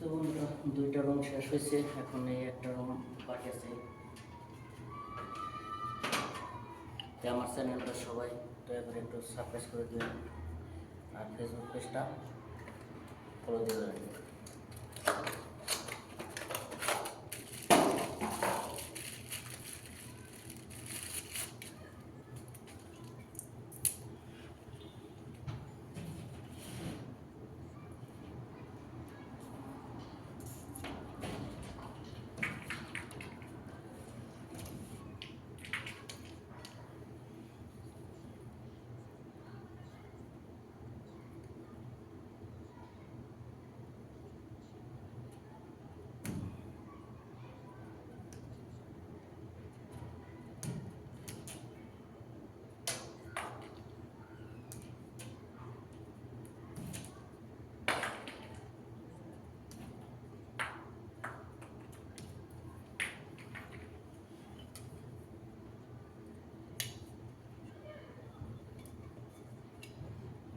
তো বন্ধুরা, দুইটা রুম শেষ হয়েছে, এখন এই একটা রুম বাকি আছে। তো আমার চ্যানেলটা সবাই দয়া করে একটু সাবস্ক্রাইব করে দেবেন, আর ফেসবুক পেজটা ফলো দিয়ে দেবেন।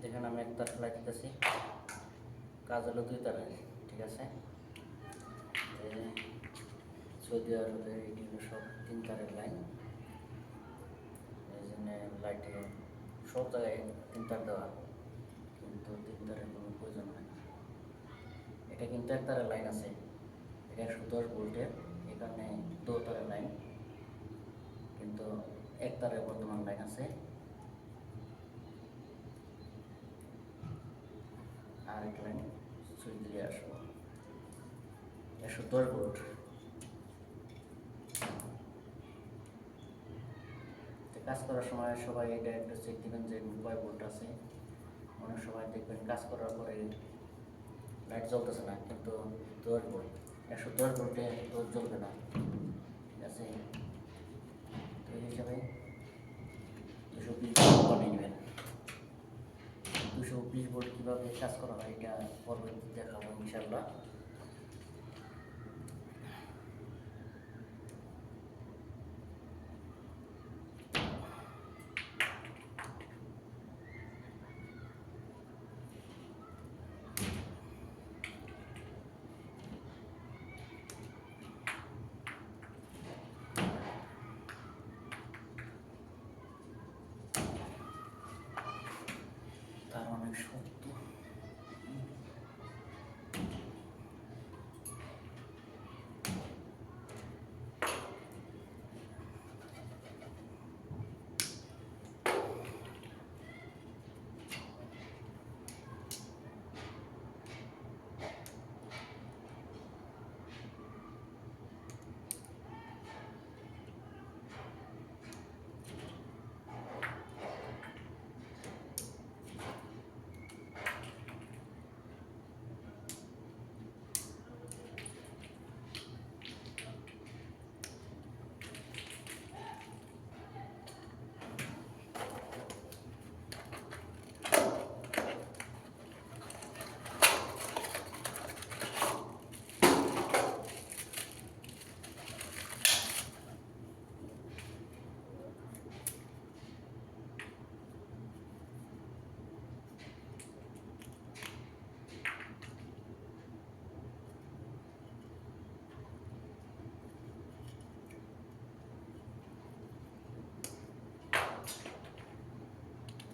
দেখেন আমি একটা ফেলাই দিতেছি। কাজ হলো দুই তারা ঠিক আছে? সৌদি আরবে এগুলো সব তিন তারের লাইন এই জন্য লাইটে সব জায়গায় তিন তার দেওয়া। কিন্তু তিন তারের কোনো প্রয়োজন হয় না। এটা কিন্তু এক তারের লাইন আছে। এটা একশো দশ ভোল্টের এখানে দু তারের লাইন কিন্তু এক তারের বর্তমান লাইন আছে। আর একটা লাইন সুইচ দিয়ে আসব। একশো দশ ভোল্ট কাজ করার সময় সবাই এটা একটু চেক দিবেন যে কয় ভোল্ট আছে। অনেক সময় দেখবেন কাজ করার পরে লাইট জ্বলতেছে না, কিন্তু দশ ভোল্ট একশো দশ ভোল্টে তো জ্বলবে না। ঠিক আছে? তো এই হিসাবে দুশো বিশ ভোল্ট বানিয়ে নেবেন দুশো বিশ ভোল্ট কীভাবে কাজ করা হয় এটা পরবর্তীতে দেখাবো ইনশাল্লাহ তার অনেক শক্ত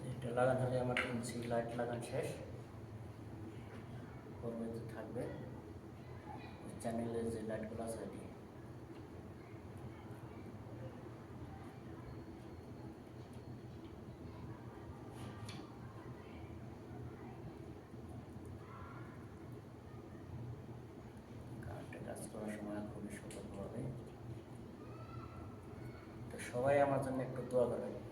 এটা লাগানো হলে আমার ইঞ্চি লাইট লাগান শেষ। পরবর্তী থাকবে। চ্যানেলের যে লাইটগুলো আছে এটি। কাজ করার সময় খুবই সতর্ক হবে। তো সবাই আমার জন্য একটু দোয়া করবেন।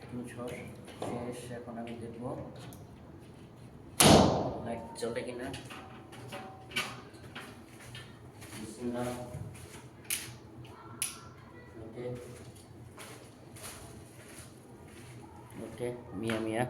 তিনশো শেষ এখন আমি দেখব। লাইট চলে কিনা? ওকে মিয়া মিয়া।